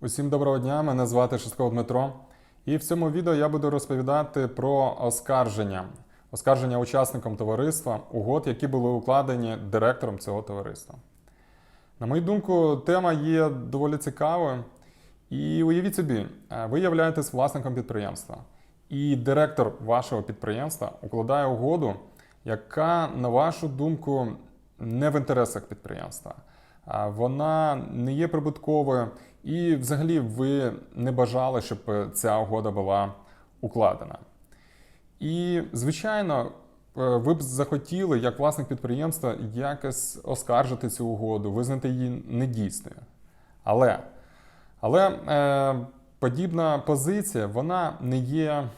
Усім доброго дня, мене звати Шестков Дмитро. І в цьому відео я буду розповідати про оскарження. Оскарження учасникам товариства угод, які були укладені директором цього товариства. На мою думку, тема є доволі цікавою. І уявіть собі, е, ви являєтесь власником підприємства, і директор вашого підприємства укладає угоду, яка, на вашу думку, не в інтересах підприємства. Вона не є прибутковою, і взагалі ви не бажали, щоб ця угода була укладена. І, звичайно, е, ви б захотіли, як власник підприємства, якось оскаржити цю угоду, визнати її недійсною. Але, але е, подібна позиція вона не є,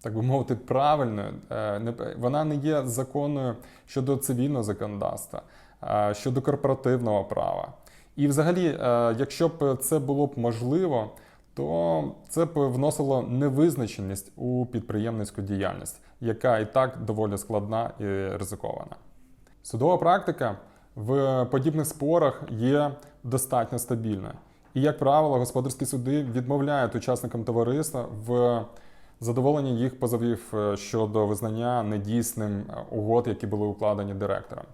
так би мовити, правильною, е, вона не є законною щодо цивільного законодавства, е, щодо корпоративного права. І взагалі, е, якщо б це було б можливо, то це б вносило невизначеність у підприємницьку діяльність, яка і так доволі складна і ризикована. Судова практика в подібних спорах є достатньо стабільною. І, як правило, господарські суди відмовляють учасникам товариства в задоволенні їх позовів е, щодо визнання недійсним е, угод, які були укладені директором.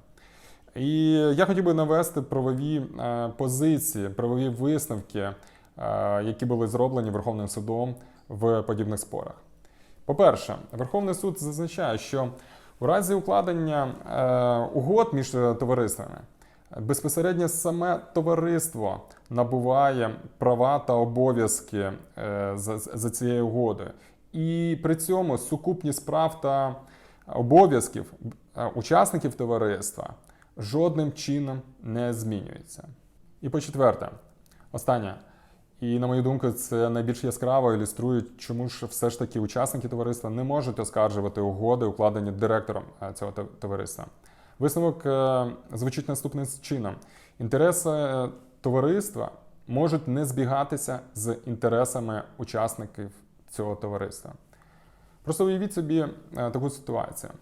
І я хотів би навести правові е, позиції, правові висновки, е, які були зроблені Верховним судом в подібних спорах. По-перше, Верховний суд зазначає, що у разі укладення е, угод між товариствами безпосередньо саме товариство набуває права та обов'язки за, цією угодою. І при цьому сукупність прав та обов'язків учасників товариства жодним чином не змінюється. І по-четверте, останнє. І на мою думку, це найбільш яскраво ілюструє, чому ж все ж таки учасники товариства не можуть оскаржувати угоди, укладені директором е, цього товариства. Висновок е, звучить наступним чином: інтереси е, товариства можуть не збігатися з інтересами учасників цього товариства. Просто уявіть собі таку ситуацію.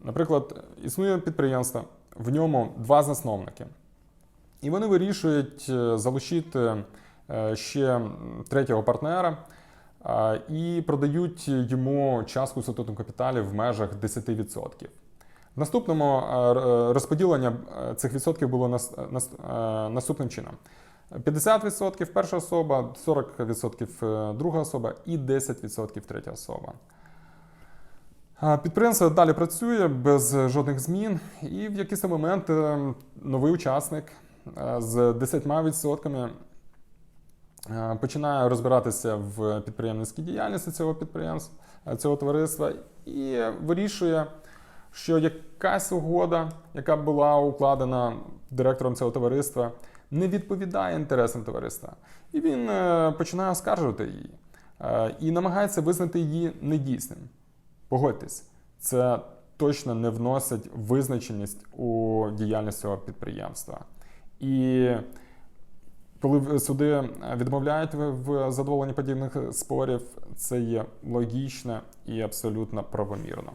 Наприклад, існує підприємство, в ньому два засновники. І вони вирішують е, залучити е, ще третього партнера і продають йому частку в статутному капіталі в межах 10%. В наступному е, розподілення е, цих відсотків було нас- нас- е, наступним чином: 50% перша особа, 40% друга особа і 10% третя особа. Підприємство далі працює без жодних змін, і в якийсь момент е, новий учасник е, з 10% е, починає розбиратися в підприємницькій діяльності цього підприємства, цього товариства, і вирішує, що якась угода, яка була укладена директором цього товариства, не відповідає інтересам товариства. І він починає оскаржувати її і намагається визнати її недійсним. Погодьтесь, це точно не вносить визначеність у діяльність цього підприємства. І коли суди відмовляють в- задоволенні подібних спорів, це є логічно і абсолютно правомірно.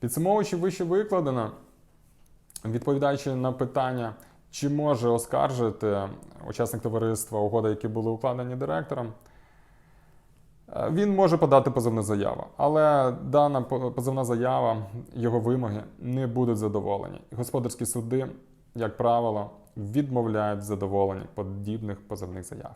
Підсумовуючи вище викладено, відповідаючи на питання, чи може оскаржити учасник товариства угоди, які були укладені директором, Він може подати позовну заяву, але дана по- позовна заява, його вимоги не будуть задоволені. Господарські суди, як правило, відмовляють в подібних позовних заяв.